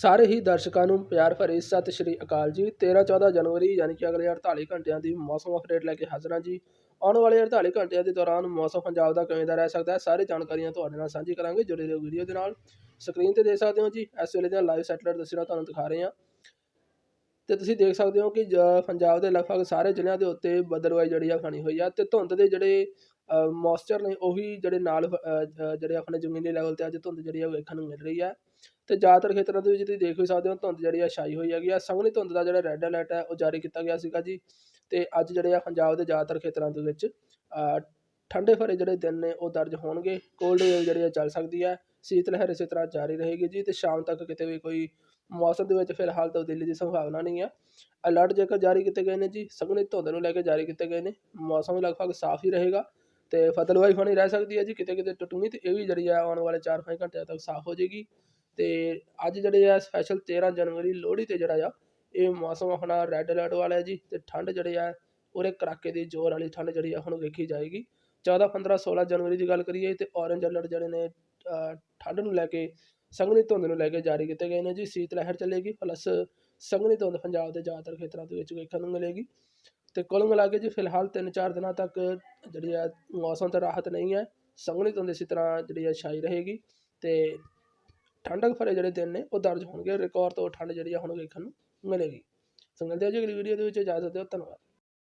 ਸਾਰੇ ਹੀ ਦਰਸ਼ਕਾਂ ਨੂੰ ਪਿਆਰ ਭਰੀ ਸਤਿ ਸ਼੍ਰੀ ਅਕਾਲ ਜੀ। 13 14 ਜਨਵਰੀ ਯਾਨੀ ਕਿ ਅਗਲੇ 48 ਘੰਟਿਆਂ ਦੀ ਮੌਸਮ ਅਪਡੇਟ ਲੈ ਕੇ ਹਾਜ਼ਰ ਹਾਂ ਜੀ। ਆਉਣ ਵਾਲੇ 48 ਘੰਟਿਆਂ ਦੇ ਦੌਰਾਨ ਮੌਸਮ ਪੰਜਾਬ ਦਾ ਕਿਵੇਂ ਦਾ ਰਹਿ ਸਕਦਾ ਹੈ, ਸਾਰੀ ਜਾਣਕਾਰੀਆਂ ਤੁਹਾਡੇ ਨਾਲ ਸਾਂਝੀ ਕਰਾਂਗੇ ਜੁੜੇ ਰਹੋ ਵੀਡੀਓ ਦੇ ਨਾਲ। ਸਕਰੀਨ ਤੇ ਦੇਖ ਸਕਦੇ ਹੋ ਜੀ, ਇਸ ਵੇਲੇ ਦੀਆਂ ਲਾਈਵ ਸੈਟਲਾਈਟ ਤਸਵੀਰਾਂ ਤੁਹਾਨੂੰ ਦਿਖਾ ਰਹੇ ਹਾਂ। ਤੇ ਤੁਸੀਂ ਦੇਖ ਸਕਦੇ ਹੋ ਕਿ ਜ- ਪੰਜਾਬ ਦੇ ਲਗਭਗ ਸਾਰੇ ਜ਼ਿਲ੍ਹਿਆਂ ਦੇ ਉੱਤੇ ਬੱਦਲਵਾਈ ਜਿਹੜੀ ਆ ਬਣੀ ਹੋਈ ਆ ਤੇ ਧੁੰਦ ਦੇ ਜਿਹੜੇ ਮੌਇਸਚਰ ਨੇ ਉਹੀ ਜਿਹੜੇ ਨਾਲ ਜਿਹੜੇ ਆਪਣੇ ਜ਼ਮੀਨੀ ਲੈਵਲ ਤੇ ਅੱਜ ਧੁੰਦ ਜਿਹੜੀ ਆ ਵੇਖਣ ਨੂੰ ਮਿਲ ਰਹੀ ਹੈ ਅਤੇ ਜ਼ਿਆਦਾਤਰ ਖੇਤਰਾਂ ਦੇ ਵਿੱਚ ਤੁਸੀਂ ਦੇਖ ਵੀ ਸਕਦੇ ਹੋ, ਧੁੰਦ ਜਿਹੜੀ ਆ ਛਾਈ ਹੋਈ ਹੈਗੀ ਆ। ਸੰਘਣੀ ਧੁੰਦ ਦਾ ਜਿਹੜਾ ਰੈੱਡ ਅਲਰਟ ਹੈ ਉਹ ਜਾਰੀ ਕੀਤਾ ਗਿਆ ਸੀਗਾ ਜੀ। ਅਤੇ ਅੱਜ ਜਿਹੜੇ ਆ ਪੰਜਾਬ ਦੇ ਜ਼ਿਆਦਾਤਰ ਖੇਤਰਾਂ ਦੇ ਵਿੱਚ ਠੰਡੇ ਭਰੇ ਜਿਹੜੇ ਦਿਨ ਨੇ, ਉਹ ਦਰਜ ਹੋਣਗੇ। ਕੋਲਡ ਵੇਵ ਜਿਹੜੀ ਆ ਚੱਲ ਸਕਦੀ ਹੈ ਸੀਤ ਲਹਿਰ ਇਸੇ ਤਰ੍ਹਾਂ ਜਾਰੀ ਰਹੇਗੀ ਜੀ। ਅਤੇ ਸ਼ਾਮ ਤੱਕ ਕਿਤੇ ਵੀ ਕੋਈ ਮੌਸਮ ਦੇ ਵਿੱਚ ਫਿਲਹਾਲ ਤਬਦੀਲੀ ਦੀ ਸੰਭਾਵਨਾ ਨਹੀਂ ਹੈ ਅਲਰਟ ਜੇਕਰ ਜਾਰੀ ਕੀਤੇ ਗਏ ਨੇ ਜੀ ਸੰਘਣੀ ਧੁੰਦ ਨੂੰ ਲੈ ਕੇ ਜਾਰੀ ਕੀਤੇ ਗਏ ਨੇ। ਮੌਸਮ ਲਗਭਗ ਸਾਫ਼ ਹੀ ਰਹੇਗਾ। ਤੇ ਫਤਲਵਾਈ ਹੋਣੀ ਰਹਿ ਸਕਦੀ ਹੈ ਜੀ, ਕਿਤੇ ਕਿਤੇ ਟੁੱਟੂਗੀ ਅਤੇ ਇਹ ਵੀ ਜਿਹੜੀ ਆ ਆਉਣ ਵਾਲੇ 4-5 ਘੰਟਿਆਂ ਤੱਕ ਸਾਫ਼ ਹੋ ਜਾਵੇਗੀ ਅਤੇ ਅੱਜ ਜਿਹੜੇ ਆ ਸਪੈਸ਼ਲ 13 ਜਨਵਰੀ ਲੋਹੜੀ ਤੇ ਜਿਹੜਾ ਆ, ਇਹ ਮੌਸਮ ਆਪਣਾ ਰੈੱਡ ਅਲਰਟ ਵਾਲਾ ਹੈ ਜੀ ਅਤੇ ਠੰਡ ਜਿਹੜੇ ਆ ਉਰੇ ਕੜਾਕੇ ਦੀ ਜ਼ੋਰ ਵਾਲੀ ਠੰਡ ਜਿਹੜੀ ਆ ਹੁਣ ਵੇਖੀ ਜਾਵੇਗੀ 14 15 16 ਜਨਵਰੀ ਦੀ ਗੱਲ ਕਰੀਏ, ਤਾਂ ਔਰੇਂਜ ਅਲਰਟ ਜਿਹੜੇ ਨੇ ਠੰਡ ਨੂੰ ਲੈ ਕੇ, ਸੰਘਣੀ ਧੁੰਦ ਨੂੰ ਲੈ ਕੇ ਜਾਰੀ ਕੀਤੇ ਗਏ ਨੇ ਜੀ, ਸੀਤ ਲਹਿਰ ਚੱਲੇਗੀ ਪਲੱਸ ਸੰਘਣੀ ਧੁੰਦ ਪੰਜਾਬ ਦੇ ਜ਼ਿਆਦਾਤਰ ਖੇਤਰਾਂ ਦੇ ਵਿੱਚ ਵੇਖਣ ਨੂੰ ਮਿਲੇਗੀ। ਅਤੇ ਕੁੱਲ ਮਿਲਾ ਕੇ ਜੀ ਫਿਲਹਾਲ 3-4 ਦਿਨਾਂ ਤੱਕ ਜਿਹੜੀ ਆ ਮੌਸਮ ਤੇ ਰਾਹਤ ਨਹੀਂ ਹੈ। ਸੰਘਣੀ ਧੁੰਦ ਇਸੇ ਤਰ੍ਹਾਂ ਜਿਹੜੀ ਆ ਛਾਈ ਰਹੇਗੀ ਅਤੇ ਠੰਡਕ ਭਰੇ ਜਿਹੜੇ ਦਿਨ ਨੇ ਉਹ ਦਰਜ ਹੋਣਗੇ। ਰਿਕਾਰਡ ਤੋਂ ਠੰਡ ਜਿਹੜੀ ਆ ਹੁਣ ਵੇਖਣ ਨੂੰ ਮਿਲੇਗੀ। ਸੋ ਮਿਲਦੇ ਹਾਂ ਜੀ ਅਗਲੀ ਵੀਡੀਓ ਦੇ ਵਿੱਚ ਇਜਾਜ਼ਤ ਦਿਓ। ਧੰਨਵਾਦ।